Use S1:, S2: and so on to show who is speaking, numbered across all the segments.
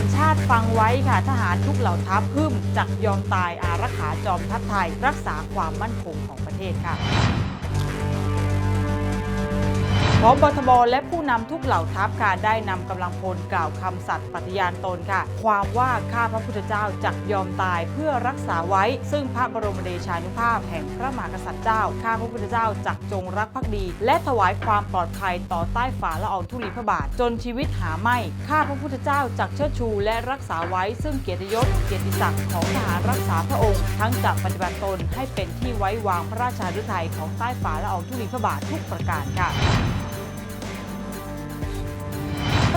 S1: วนชาติฟังไว้ค่ะทหารทุกเหล่าทัพพึ่มจักยอมตายอารักขาจอมทัพไทย รักษาความมั่นคงของประเทศค่ะ พบทบและผู้นำทุกเหล่าทัพค่ะได้นำกำลังพลกล่าวคำสัตย์ปฏิญาณตนค่ะ ความว่าข้าพระพุทธเจ้าจักยอมตายเพื่อรักษาไว้ ซึ่งพระบรมเดชานุภาพแห่งพระมหากษัตริย์เจ้าข้าพระพุทธเจ้าจักจงรักภักดี และถวายความปลอดภัยต่อใต้ฝ่าละอองธุลีพระบาท จนชีวิตหาไม่ข้าพระพุทธเจ้าจักเชิดชู และรักษาไว้ ซึ่งเกียรติยศเกียรติศักดิ์ของทหารรักษาพระองค์ ทั้งจักปฏิบัติตนให้เป็นที่ไว้วางพระราชาฤทัยของใต้ฝ่าละอองธุลีพระบาททุกประการค่ะ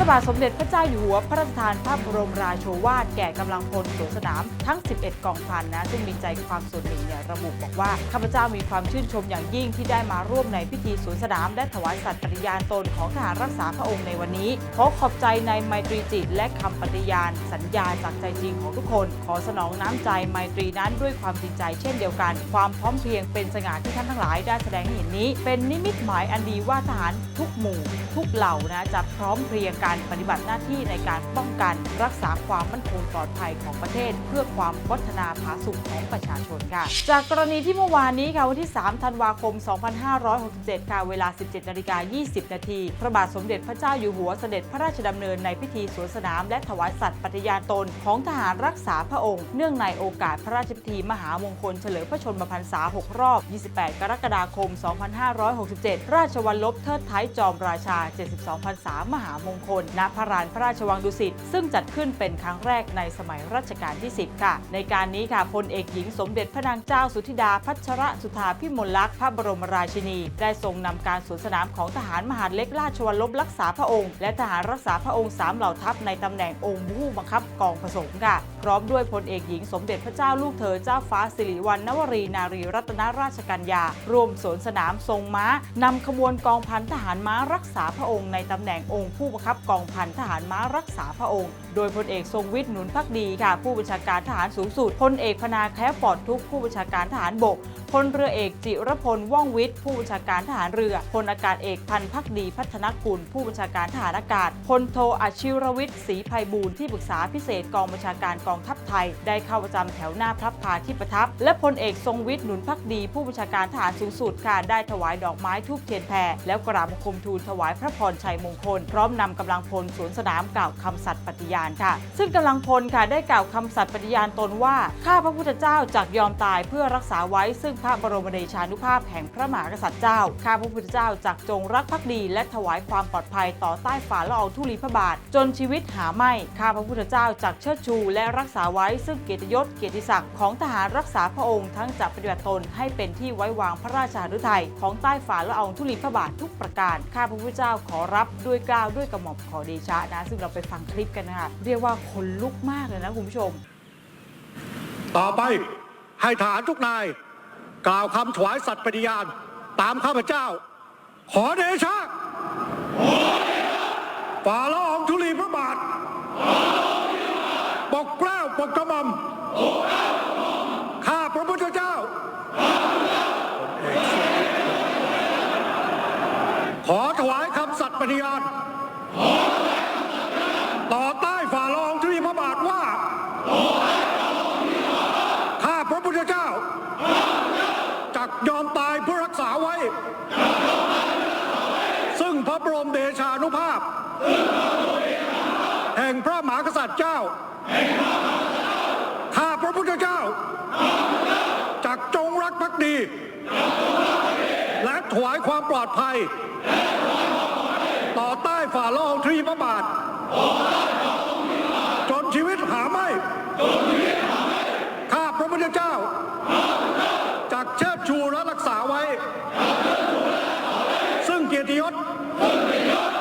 S1: ระบาทสมเด็จพระเจ้าอยู่หัวพระราชทานพระบรมราโชวาทแก่กำลังพลสวนสนามทั้ง 11 กองพันนะ ซึ่งมีใจความส่วนหนึ่งเนี่ยระบุบอกว่าข้าพเจ้ามีความชื่นชมอย่างยิ่งที่ได้มาร่วมในพิธีสวนสนาม และถวายสัตย์ปฏิญาณตนของทหารรักษาพระองค์ในวันนี้ ขอขอบใจในไมตรีจิต และคำปฏิญาณ สัญญาจากใจจริงของทุกคน ขอสนองน้ำใจไมตรีนั้นด้วยความจริงใจเช่นเดียวกัน ความพร้อมเพรียงเป็นสง่าที่ท่านทั้งหลายได้แสดงให้เห็นนี้ เป็นนิมิตหมายอันดีว่าทหารทุกหมู่ ทุกเหล่านะจะพร้อมเพรียงกันารปฏิบัติหน้าที่ในการป้องกัน รักษาความมั่นคงปลอดภัยของประเทศ เพื่อความวัฒนาผาสุกของประชาชนค่ะ จากกรณีที่เมื่อวานนี้ค่ะวันที่ 3 ธันวาคม 2567 ค่ะเวลา 17นาฬิกา20 นาทีพระบาทสมเด็จพระเจ้าอยู่หัวเสด็จพระราชดำเนินในพิธีสวนสนาม และถวายสัตย์ปฏิญาณตนของทหารรักษาพระองค์ เนื่องในโอกาสพระราชพิธีมหามงคลเฉลิมพระชนมพรรษา 6 รอบ 28 กรกฎาคม 2567 ราชวัลลบเทิดไทยจอมราชา 72พรรษามหามงคลณ พระลานพระราชวังดุสิต ซึ่งจัดขึ้นเป็นครั้งแรกในสมัยรัชกาลที่ 10 ค่ะ ในการนี้ค่ะพลเอกหญิงสมเด็จพระนางเจ้าสุธิดาพัชรสุธาพิมลลักษณ์พระบรมราชินี ได้ทรงนำการสวนสนามของทหารมหาดเล็กราชวัลลบรักษาพระองค์ และทหารรักษาพระองค์สามเหล่าทัพในตำแหน่งองค์ผู้บังคับกองผสมค่ะ พร้อมด้วยพลเอกหญิงสมเด็จพระเจ้าลูกเธอเจ้าฟ้าสิริวัณณวรีนารีรัตนราชกัญญาร่วมสวนสนามทรงม้านำขบวนกองพันทหารม้ารักษาพระองค์ในตำแหน่งองค์ผู้บังคับกองพันทหารม้ารักษาพระองค์ โดยพลเอกทรงวิทย์หนุนพักดีค่ะ ผู้บัญชาการทหารสูงสุดพลเอกพนาแคล้วปอดทุกผู้บัญชาการทหารบกพลเรือเอกจิรพลว่องวิทย์ผู้บัญชาการทหารเรือพลอากาศเอกพันธ์พักดีพัฒนกุลผู้บัญชาการทหารอากาศพลโทอาชิรวิทย์ศรีภัยบูรณ์ที่ปรึกษาพิเศษกองบัญชาการกองทัพไทย ได้เข้าประจำแถวหน้าพระพาที่ประทับ และพลเอกทรงวิทย์หนุนพักดี ผู้บัญชาการทหารสูงสุดค่ะได้ถวายดอกไม้ทูบเทียนแพรแล้วกราบคมทูลถวายพระพรชัยมงคล พร้อมนำกำลังพลสวนสนามกล่าวคำสัตย์ปฏิญาณค่ะ ซึ่งกำลังพลค่ะได้กล่าวคำสัตย์ปฏิญาณตนว่าข้าพระพุทธเจ้าจักยอมตายเพื่อรักษาไว้ซึ่งพระบรมเดชานุภาพแห่งพระมหากษัตริย์เจ้าข้าพระพุทธเจ้าจักจงรักภักดี และถวายความปลอดภัยต่อใต้ฝ่าละอองธุลีพระบาท จนชีวิตหาไม่ข้าพระพุทธเจ้าจักเชิดชู และรักษาไว้ซึ่งเกียรติยศเกียรติศักดิ์ของทหารรักษาพระองค์ทั้งจักปฏิบัติตนให้เป็นที่ไว้วางพระราชาฤทัยของใต้ฝ่าละอองธุลีพระบาททุกประการ ข้าพระพุทธเจ้าขอรับด้วยกล้าวด้วยกระหม่อมขอเดชะนะ ซึ่งเราไปฟังคลิปกันนะคะเรียกว่าขนลุกมากเลยนะคุณผู้ชม
S2: ต่อไปให้ทหารทุกนาย กล่าวคำถวายสัตย์ปฏิญาณ ตามข้าพเจ้า ขอเดชะฝ่าละอองธุลีพระบาทปกเกล้าปกกระหม่อมข้าพระพุทธเจ้า ขอถวายคำสัตย์ปฏิญาณ ต่อใต้ฝ่าละอองธุลีพระบาทว่า ข้าพระพุทธเจ้าจักยอมตายเพื่อรัก ษาไว้ ซึ่งพระบรมเดชานุภาพ แห่งพระมหากษัตริย์เจ้า ข้าพระพุทธเจ้า จักจงรักภักดี และถวายความปลอดภัย ต่อใต้ฝ่าละองธุลีพระบาท จนชีวิตหาไม่ ข้าพระพุทธเจ้าจั กเชิดชูและรักษาไว้ ซึ่งเกียรติยศ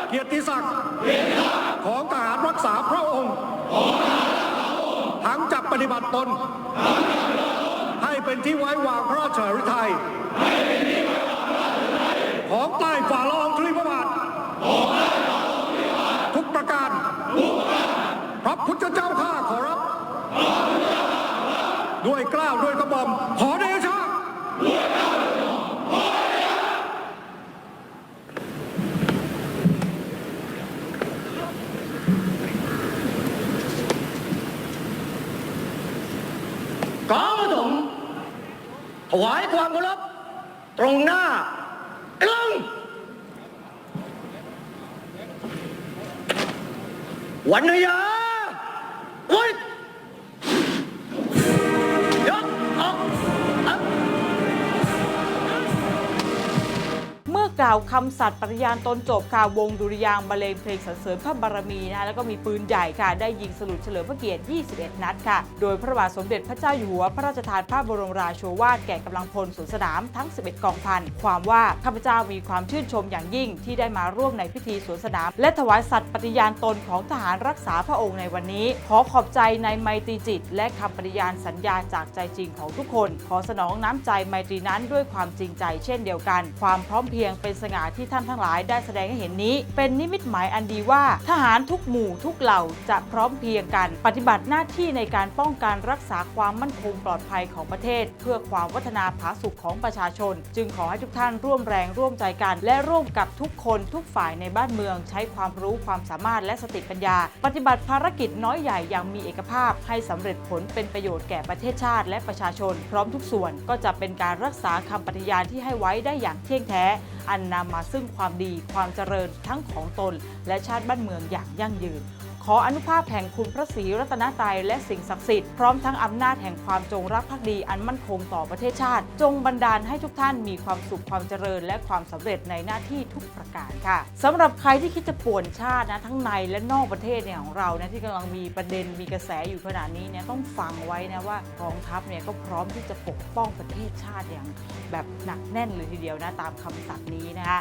S2: เกียรติศักดิ์ของทหารรักษาพระองค์ ทั้งจักปฏิบัติตน ให้เป็นที่ไว้วางพระราชฤทัยของใต้ฝ่าละอองธุลีพระบาททุกประการ พระพุทธเจ้าข้าขอรับ ด้วยกล้าวด้วยกระหม่อมขอเด กอ
S1: งผสม
S2: ถวายความเคารพตรงหน้ากลางวันนี้ยา ก
S1: ล่าวคำสัตย์ปฏิญาณตนจบค่ะวงดุริยางบรรเลงเพลงสรรเสริญพระบารมีนะแล้วก็มีปืนใหญ่ค่ะได้ยิงสลุดเฉลิมพระเกียรติ 21 นัดค่ะ โดยพระบาทสมเด็จพระเจ้าอยู่หัวพระราชทานพระบรมราโชวาทแก่กำลังพลสวนสนามทั้ง 11 กองพัน ความว่าข้าพเจ้ามีความชื่นชมอย่างยิ่งที่ได้มาร่วมในพิธีสวนสนาม และถวายสัตย์ปฏิญาณตนของทหารรักษาพระองค์ในวันนี้ ขอขอบใจในไมตรีจิต และคำปฏิญาณสัญญาจากใจจริงของทุกคน ขอสนองน้ำใจไมตรีนั้นด้วยความจริงใจ เช่นเดียวกัน ความพร้อมเพียงเป็นสง่าที่ท่านทั้งหลายได้แสดงให้เห็นนี้ เป็นนิมิตหมายอันดีว่า ทหารทุกหมู่ทุกเหล่าจะพร้อมเพรียงกัน ปฏิบัติหน้าที่ในการป้องกันรักษาความมั่นคงปลอดภัยของประเทศ เพื่อความวัฒนาผาสุกของประชาชน จึงขอให้ทุกท่านร่วมแรงร่วมใจกัน และร่วมกับทุกคนทุกฝ่ายในบ้านเมือง ใช้ความรู้ความสามารถและสติปัญญา ปฏิบัติภารกิจน้อยใหญ่อย่างมีเอกภาพ ให้สำเร็จผลเป็นประโยชน์แก่ประเทศชาติ และประชาชน พร้อมทุกส่วนก็จะเป็นการรักษาคำปฏิญาณที่ให้ไว้ได้อย่างเที่ยงแท้อันนำมาซึ่งความดีความเจริญทั้งของตน และชาติบ้านเมืองอย่างยั่งยืน ขออนุภาพแห่งคุณพระศรีรัตนตรัยและสิ่งศักดิ์สิทธิ์พร้อมทั้งอำนาจแห่งความจงรักภักดีอันมั่นคงต่อประเทศชาติ จงบันดาลให้ทุกท่านมีความสุขความเจริญ และความสำเร็จในหน้าที่ทุกประการค่ะสำหรับใครที่คิดจะป่วนชาตินะทั้งในและนอกประเทศเนี่ยของเรานะที่กำลังมีประเด็นมีกระแสอยู่ขนาดนี้เนี่ยต้องฟังไว้นะว่ากองทัพเนี่ยก็พร้อมที่จะปกป้องประเทศชาติอย่างแบบหนักแน่นเลยทีเดียวนะตามคำสัตย์นี้นะคะ